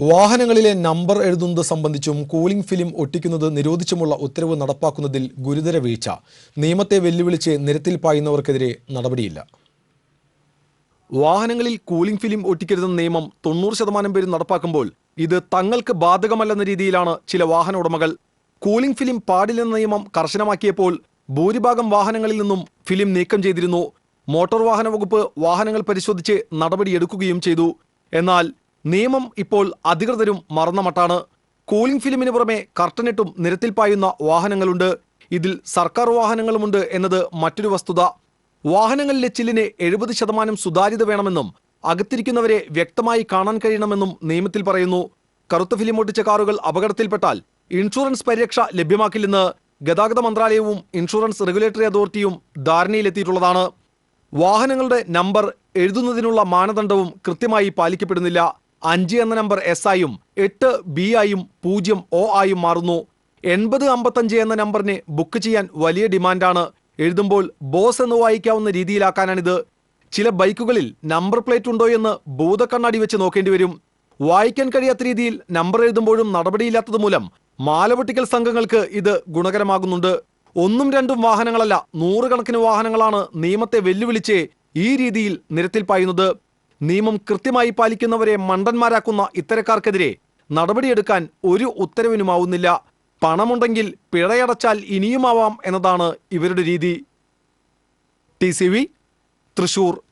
വാഹനങ്ങളിലെ number എഴുതുന്നത് സംബന്ധിച്ചും cooling film ഒട്ടിക്കുന്നത് നിരോധിച്ചുമുള്ള ഉത്തരവ് നടപ്പാക്കുന്നതിൽ ഗുരുതര വീഴ്ച. നിയമത്തെ വെല്ലുവിളിച്ച് നിരത്തിൽ പായുന്നവർക്കെതിരെ നടപടിയില്ല. വാഹനങ്ങളിൽ കൂളിംഗ് ഫിലിം ഒട്ടിക്കരുതെന്ന നിയമം തൊണ്ണൂറ് ശതമാനം പേരും നടപ്പാക്കുമ്പോൾ ഇത് തങ്ങൾക്ക് ബാധകമല്ലെന്ന രീതിയിലാണ് ചില വാഹന ഉടമകൾ. കൂളിംഗ് ഫിലിം പാടില്ലെന്ന നിയമം കർശനമാക്കിയപ്പോൾ ഭൂരിഭാഗം വാഹനങ്ങളിൽ നിന്നും ഫിലിം നീക്കം ചെയ്തിരുന്നു. മോട്ടോർ വാഹന വകുപ്പ് വാഹനങ്ങൾ പരിശോധിച്ച് നടപടിയെടുക്കുകയും ചെയ്തു. എന്നാൽ നിയമം ഇപ്പോൾ അധികൃതരും മറന്ന മട്ടാണ് കൂളിംഗ് ഫിലിമിന് പുറമെ കർട്ടനിട്ടും നിരത്തിൽ പായുന്ന വാഹനങ്ങളുണ്ട്. ഇതിൽ സർക്കാർ വാഹനങ്ങളുമുണ്ട് എന്നത് മറ്റൊരു വസ്തുത. വാഹനങ്ങളിലെ ചില്ലിന് എഴുപത് ശതമാനം സുതാര്യത വേണമെന്നും അകത്തിരിക്കുന്നവരെ വ്യക്തമായി കാണാൻ കഴിയണമെന്നും നിയമത്തിൽ പറയുന്നു. കറുത്ത ഫിലിം ഒട്ടിച്ച കാറുകൾ അപകടത്തിൽപ്പെട്ടാൽ ഇൻഷുറൻസ് പരിരക്ഷ ലഭ്യമാക്കില്ലെന്ന് ഗതാഗത മന്ത്രാലയവും ഇൻഷുറൻസ് റെഗുലേറ്ററി അതോറിറ്റിയും ധാരണയിലെത്തിയിട്ടുള്ളതാണ്. വാഹനങ്ങളുടെ നമ്പർ എഴുതുന്നതിനുള്ള മാനദണ്ഡവും കൃത്യമായി പാലിക്കപ്പെടുന്നില്ല. അഞ്ച് എന്ന നമ്പർ എസ് ആയും എട്ട് ബി ആയും പൂജ്യം ഒ ആയും മാറുന്നു. എൺപത് അമ്പത്തഞ്ച് എന്ന നമ്പറിനെ ബുക്ക് ചെയ്യാൻ വലിയ ഡിമാൻഡാണ്. എഴുതുമ്പോൾ ബോസ് എന്ന് വായിക്കാവുന്ന രീതിയിലാക്കാനാണിത്. ചില ബൈക്കുകളിൽ നമ്പർ പ്ലേറ്റ് ഉണ്ടോ എന്ന് ഭൂതക്കണ്ണാടി വെച്ച് നോക്കേണ്ടി വരും. വായിക്കാൻ കഴിയാത്ത രീതിയിൽ നമ്പർ എഴുതുമ്പോഴും നടപടിയില്ലാത്തത് മൂലം മാലപൊട്ടിക്കൽ സംഘങ്ങൾക്ക് ഇത് ഗുണകരമാകുന്നുണ്ട്. ഒന്നും രണ്ടും വാഹനങ്ങളല്ല നൂറുകണക്കിന് വാഹനങ്ങളാണ് നിയമത്തെ വെല്ലുവിളിച്ച് ഈ രീതിയിൽ നിരത്തിൽ പായുന്നത്. നിയമം കൃത്യമായി പാലിക്കുന്നവരെ മണ്ടന്മാരാക്കുന്ന ഇത്തരക്കാർക്കെതിരെ നടപടിയെടുക്കാൻ ഒരു ഉത്തരവിനുമാവുന്നില്ല. പണമുണ്ടെങ്കിൽ പിഴയടച്ചാൽ ഇനിയുമാവാം എന്നതാണ് ഇവരുടെ രീതി. T C V Thrissur.